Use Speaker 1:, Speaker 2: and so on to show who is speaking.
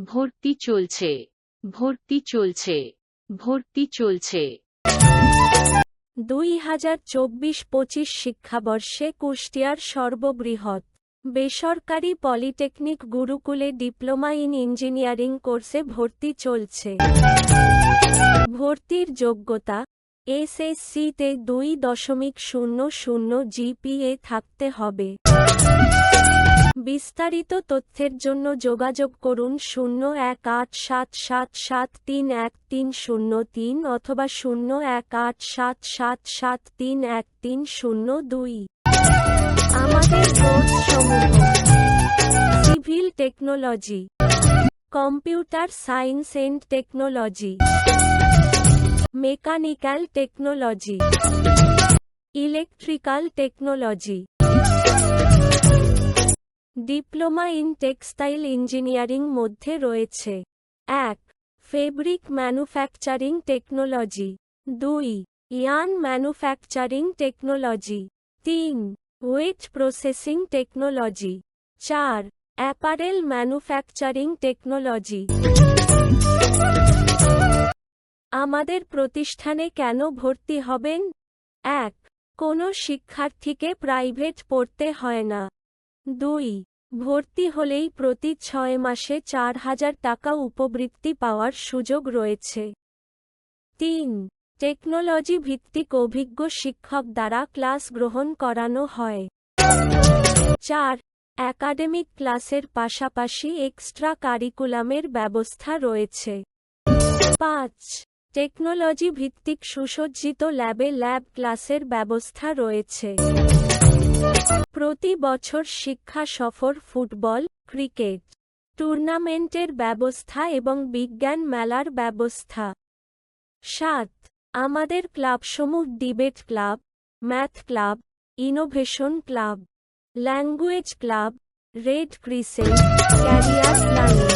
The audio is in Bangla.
Speaker 1: ভর্তি চলছে। ভর্তি চলছে। ভর্তি চলছে।
Speaker 2: দুই হাজার চব্বিশ পঁচিশ শিক্ষাবর্ষে কুষ্টিয়ার সর্ববৃহৎ বেসরকারি পলিটেকনিক গুরুকুলে ডিপ্লোমা ইন ইঞ্জিনিয়ারিং কোর্সে ভর্তি চলছে। ভর্তির যোগ্যতা, এসএসসিতে দুই দশমিক শূন্য শূন্য জিপিএ থাকতে হবে। বিস্তারিত তথ্যের জন্য যোগাযোগ করুন শূন্য এক আট সাত সাত সাত তিন এক তিন শূন্য তিন অথবা শূন্য এক আট সাত সাত সাত তিন এক তিন শূন্য দুই। আমাদের civil technology. Computer science and technology. Mechanical technology. Electrical technology. Diploma in textile engineering মধ্যে রয়েছে। এক, ফেব্রিক ম্যানুফ্যাকচারিং টেকনোলজি। দুই, ইয়ান ম্যানুফ্যাকচারিং টেকনোলজি। তিন, ওয়েট প্রসেসিং টেকনোলজি। চার, অ্যাপারেল ম্যানুফ্যাকচারিং টেকনোলজি। আমাদের প্রতিষ্ঠানে কেন ভর্তি হবেন? এক, কোনো শিক্ষার্থীকে প্রাইভেট পড়তে হয় না। দুই ভর্তি হলেই প্রতি ছয় মাসে চার হাজার টাকা উপবৃত্তি পাওয়ার সুযোগ রয়েছে। তিন, টেকনোলজি ভিত্তিক অভিজ্ঞ শিক্ষক দ্বারা ক্লাস গ্রহণ করানো হয়। চার, একাডেমিক ক্লাসের পাশাপাশি এক্সট্রা কারিকুলামের ব্যবস্থা রয়েছে। পাঁচ টেকনোলজি ভিত্তিক সুসজ্জিত ল্যাবে ল্যাব ক্লাসের ব্যবস্থা রয়েছে। প্রতি বছর শিক্ষা সফর ফুটবল, ক্রিকেট, টুর্নামেন্টের ব্যবস্থা এবং বিজ্ঞান মেলার ব্যবস্থা। সাত, আমাদের ক্লাবসমূহ debate club, math club, innovation club, language club, red crescent, career planning